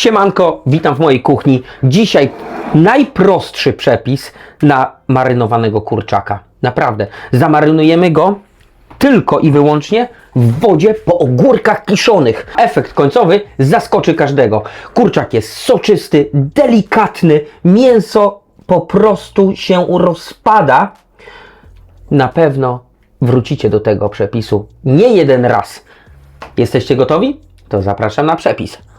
Siemanko, witam w mojej kuchni. Dzisiaj najprostszy przepis na marynowanego kurczaka. Naprawdę, zamarynujemy go tylko i wyłącznie w wodzie po ogórkach kiszonych. Efekt końcowy zaskoczy każdego. Kurczak jest soczysty, delikatny, mięso po prostu się rozpada. Na pewno wrócicie do tego przepisu nie jeden raz. Jesteście gotowi? To zapraszam na przepis.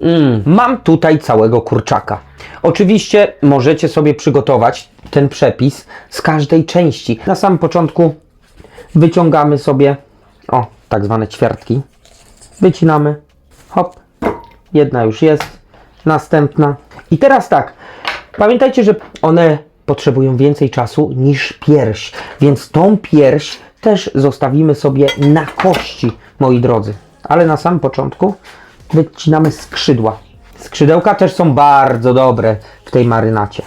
Mm, mam tutaj całego kurczaka. Oczywiście możecie sobie przygotować ten przepis z każdej części. Na samym początku wyciągamy sobie o, tak zwane ćwiartki. Wycinamy. Hop. Jedna już jest. Następna. I teraz tak. Pamiętajcie, że one potrzebują więcej czasu niż pierś. Więc tą pierś też zostawimy sobie na kości, moi drodzy. Ale na samym początku wycinamy skrzydła. Skrzydełka też są bardzo dobre w tej marynacie.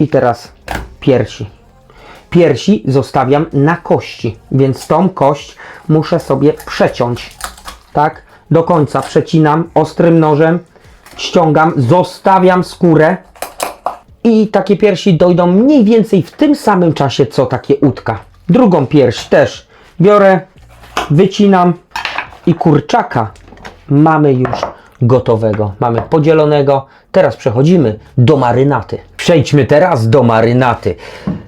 I teraz piersi. Piersi zostawiam na kości, więc tą kość muszę sobie przeciąć. Tak? Do końca przecinam ostrym nożem, ściągam, zostawiam skórę i takie piersi dojdą mniej więcej w tym samym czasie co takie udka. Drugą pierś też biorę, wycinam i kurczaka mamy już gotowego. Mamy podzielonego. Teraz przechodzimy do marynaty. Przejdźmy teraz do marynaty.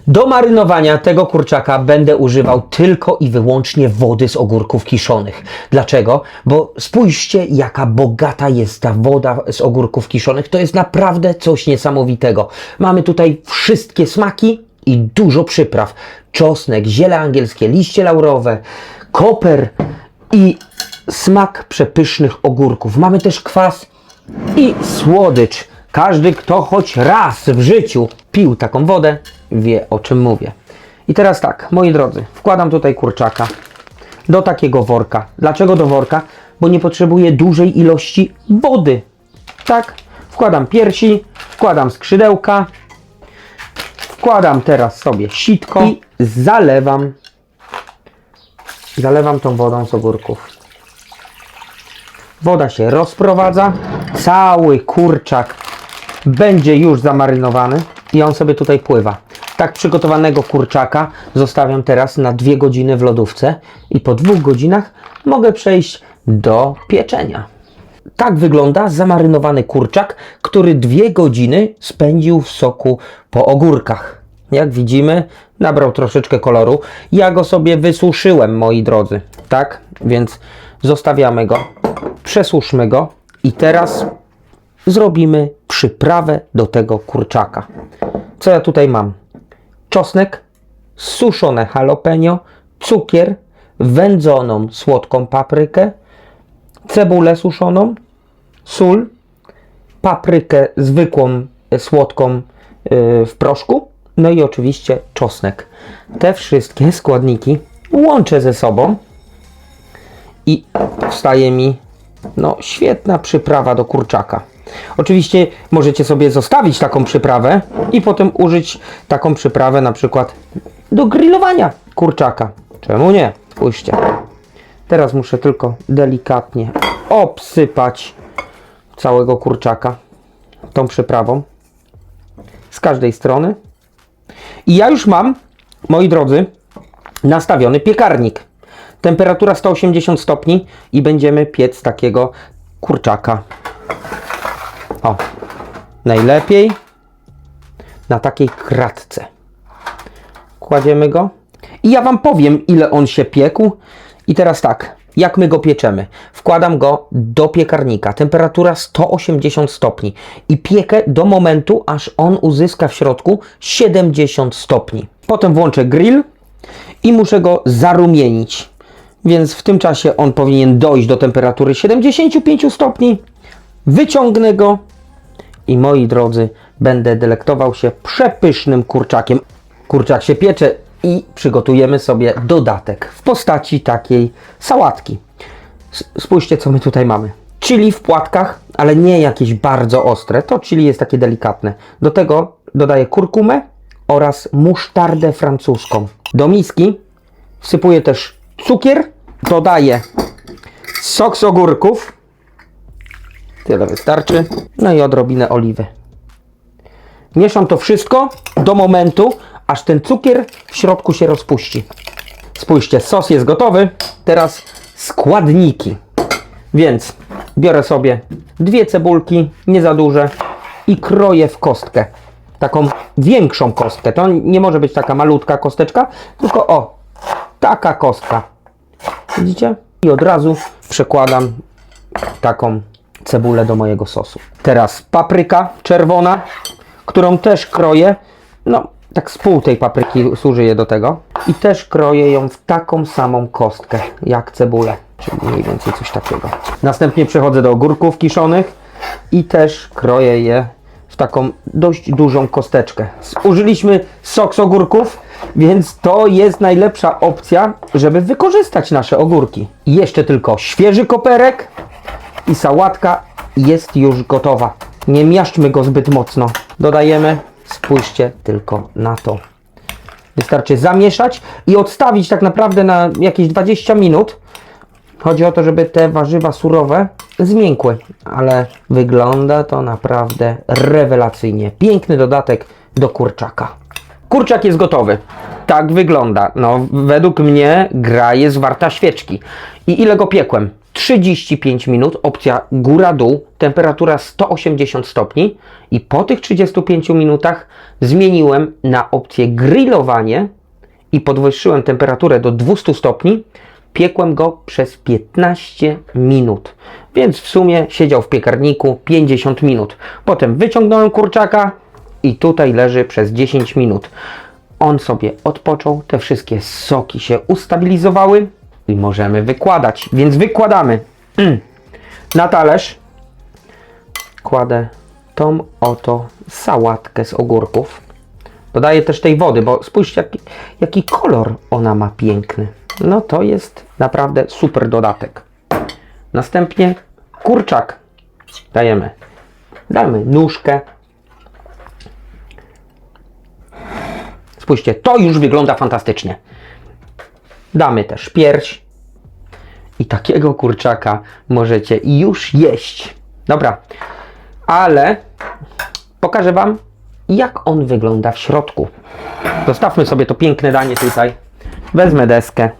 Do marynowania tego kurczaka będę używał tylko i wyłącznie wody z ogórków kiszonych. Dlaczego? Bo spójrzcie, jaka bogata jest ta woda z ogórków kiszonych. To jest naprawdę coś niesamowitego. Mamy tutaj wszystkie smaki i dużo przypraw. Czosnek, ziele angielskie, liście laurowe, koper i smak przepysznych ogórków. Mamy też kwas i słodycz. Każdy, kto choć raz w życiu pił taką wodę, wie o czym mówię. I teraz tak, moi drodzy, wkładam tutaj kurczaka do takiego worka. Dlaczego do worka? Bo nie potrzebuję dużej ilości wody. Tak, wkładam piersi, wkładam skrzydełka, wkładam teraz sobie sitko i zalewam zalewam tą wodą z ogórków. Woda się rozprowadza, cały kurczak będzie już zamarynowany i on sobie tutaj pływa. Tak przygotowanego kurczaka zostawiam teraz na dwie godziny w lodówce i po dwóch godzinach mogę przejść do pieczenia. Tak wygląda zamarynowany kurczak, który dwie godziny spędził w soku po ogórkach. Jak widzimy, nabrał troszeczkę koloru. Ja go sobie wysuszyłem, moi drodzy. Tak? Więc zostawiamy go, przesuszmy go i teraz zrobimy przyprawę do tego kurczaka. Co ja tutaj mam? Czosnek, suszone jalapeno, cukier, wędzoną słodką paprykę, cebulę suszoną, sól, paprykę zwykłą, e, słodką yy, w proszku, no i oczywiście czosnek. Te wszystkie składniki łączę ze sobą i powstaje mi no, świetna przyprawa do kurczaka. Oczywiście możecie sobie zostawić taką przyprawę i potem użyć taką przyprawę na przykład do grillowania kurczaka. Czemu nie? Spójrzcie. Teraz muszę tylko delikatnie obsypać całego kurczaka tą przyprawą z każdej strony. I ja już mam, moi drodzy, nastawiony piekarnik. Temperatura 180 stopni i będziemy piec takiego kurczaka. O, najlepiej na takiej kratce. Kładziemy go i ja Wam powiem, ile on się piekł. I teraz tak, jak my go pieczemy? Wkładam go do piekarnika, temperatura 180 stopni i piekę do momentu, aż on uzyska w środku 70 stopni. Potem włączę grill i muszę go zarumienić. Więc w tym czasie on powinien dojść do temperatury 75 stopni. Wyciągnę go i moi drodzy, będę delektował się przepysznym kurczakiem. Kurczak się piecze i przygotujemy sobie dodatek w postaci takiej sałatki. Spójrzcie, co my tutaj mamy. Chili w płatkach, ale nie jakieś bardzo ostre. To chili jest takie delikatne. Do tego dodaję kurkumę oraz musztardę francuską. Do miski wsypuję też cukier, dodaję sok z ogórków, Tyle wystarczy. No i odrobinę oliwy. Mieszam to wszystko do momentu, aż ten cukier w środku się rozpuści. Spójrzcie, sos jest gotowy. Teraz składniki. Więc biorę sobie dwie cebulki, nie za duże, i kroję w kostkę. Taką większą kostkę. To nie może być taka malutka kosteczka, tylko o, taka kostka. Widzicie? I od razu przekładam taką cebulę do mojego sosu. Teraz papryka czerwona, którą też kroję. No, tak z pół tej papryki zużyję do tego. I też kroję ją w taką samą kostkę jak cebulę, czyli mniej więcej coś takiego. Następnie przechodzę do ogórków kiszonych i też kroję je w taką dość dużą kosteczkę. Użyliśmy sok z ogórków, więc to jest najlepsza opcja, żeby wykorzystać nasze ogórki. Jeszcze tylko świeży koperek i sałatka jest już gotowa. Nie miaszczmy go zbyt mocno. Dodajemy, spójrzcie tylko na to. Wystarczy zamieszać i odstawić tak naprawdę na jakieś 20 minut. Chodzi o to, żeby te warzywa surowe zmiękły, ale wygląda to naprawdę rewelacyjnie. Piękny dodatek do kurczaka. Kurczak jest gotowy. Tak wygląda. No, według mnie gra jest warta świeczki. I ile go piekłem? 35 minut, opcja góra-dół, temperatura 180 stopni i po tych 35 minutach zmieniłem na opcję grillowanie i podwyższyłem temperaturę do 200 stopni. Piekłem go przez 15 minut, więc w sumie siedział w piekarniku 50 minut. Potem wyciągnąłem kurczaka i tutaj leży przez 10 minut. On sobie odpoczął, te wszystkie soki się ustabilizowały i możemy wykładać. Więc wykładamy mm. na talerz. Kładę tą oto sałatkę z ogórków. Dodaję też tej wody, bo spójrzcie jaki, jaki kolor ona ma piękny. No to jest naprawdę super dodatek. Następnie kurczak dajemy. Damy nóżkę. Spójrzcie, to już wygląda fantastycznie. Damy też pierś. I takiego kurczaka możecie już jeść. Dobra, ale pokażę Wam, jak on wygląda w środku. Zostawmy sobie to piękne danie tutaj. Wezmę deskę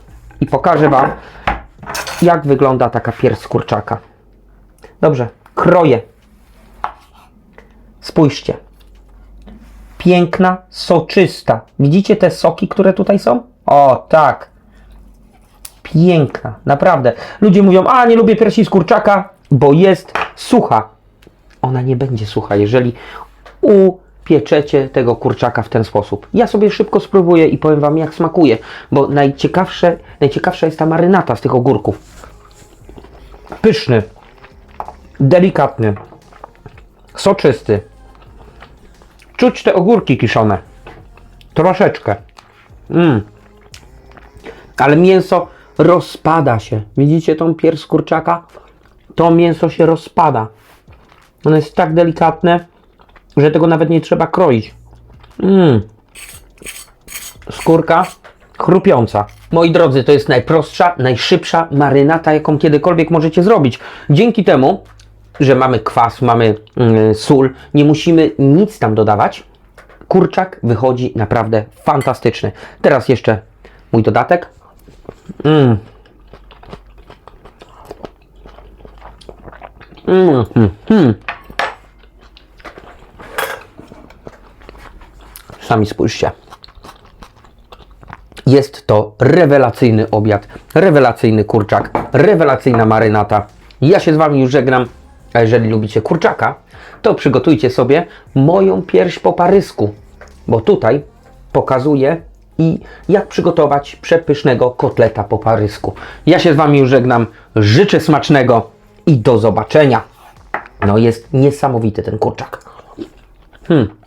i pokażę Wam, jak wygląda taka pierś z kurczaka. Dobrze, kroję. Spójrzcie. Piękna, soczysta. Widzicie te soki, które tutaj są? O, tak. Piękna, naprawdę. Ludzie mówią, a nie lubię piersi z kurczaka, bo jest sucha. Ona nie będzie sucha, jeżeli upieczecie tego kurczaka w ten sposób. Ja sobie szybko spróbuję i powiem Wam, jak smakuje, bo najciekawsze, najciekawsza jest ta marynata z tych ogórków. Pyszny, delikatny, soczysty. Czuć te ogórki kiszone. Troszeczkę. Mm. Ale mięso rozpada się. Widzicie tą pierś kurczaka? To mięso się rozpada. Ono jest tak delikatne, że tego nawet nie trzeba kroić. Mm. Skórka chrupiąca. Moi drodzy, to jest najprostsza, najszybsza marynata, jaką kiedykolwiek możecie zrobić. Dzięki temu, że mamy kwas, mamy mm, sól, nie musimy nic tam dodawać. Kurczak wychodzi naprawdę fantastyczny. Teraz jeszcze mój dodatek. Mm. Mm, mm. Sami spójrzcie. Jest to rewelacyjny obiad, rewelacyjny kurczak, rewelacyjna marynata. Ja się z Wami już żegnam. A jeżeli lubicie kurczaka, to przygotujcie sobie moją pierś po parysku, bo tutaj pokazuję i jak przygotować przepysznego kotleta po parysku. Ja się z Wami już żegnam, życzę smacznego i do zobaczenia. No jest niesamowity ten kurczak. Hmm.